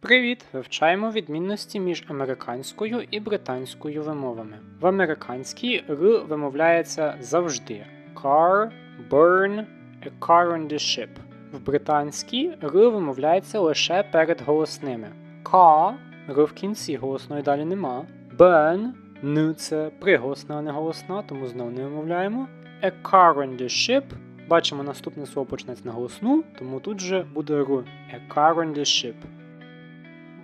Привіт! Вивчаємо відмінності між американською і британською вимовами. В американській р вимовляється завжди car, burn, a car on the ship. В британській р вимовляється лише перед голосними. Ка р в кінці голосної далі нема. Burn н це приголосна, а не голосна, тому знову не вимовляємо. A car on the ship. Бачимо, наступне слово почнеться на голосну, тому тут же буде р. A car on the ship.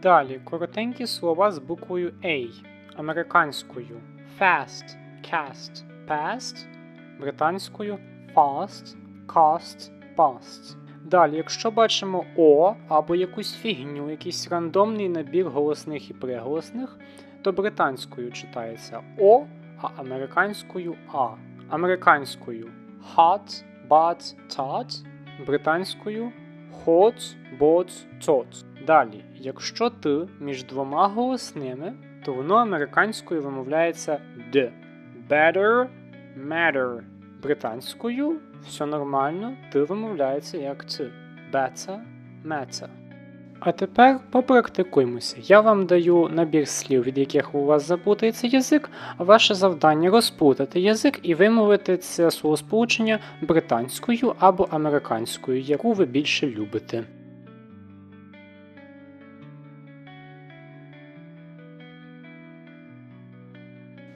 Далі коротенькі слова з буквою A. Американською fast, cast, past, британською fast, cast, past. Далі, якщо бачимо О або якусь фігню, якийсь рандомний набір голосних і приголосних, то британською читається О, а американською А. Американською hot, but, tot, британською hot, bot, tot. Далі, якщо ти між двома голосними, то воно американською вимовляється д. Better, matter. Британською все нормально, ти вимовляється як ти. Better, matter. А тепер попрактикуймося. Я вам даю набір слів, від яких у вас запутається язик, а ваше завдання розплутати язик і вимовити це словосполучення британською або американською, яку ви більше любите.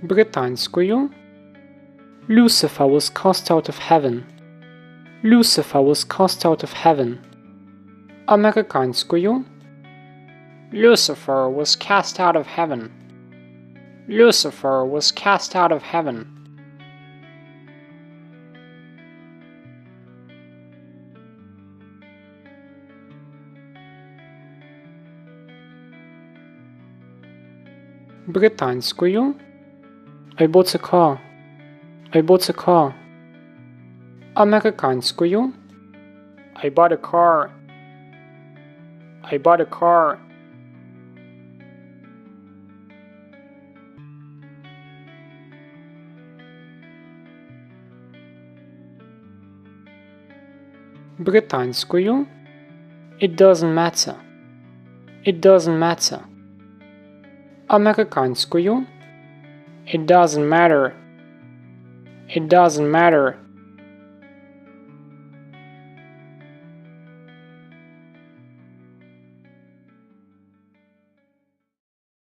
Британською Lucifer was cast out of heaven. Lucifer was cast out of heaven. Американською Lucifer was cast out of heaven. Lucifer was cast out of heaven. Британською I bought a car. I bought a car. Американською I bought a car. I bought a car. Британською It doesn't matter. It doesn't matter. Американською It doesn't matter. It doesn't matter.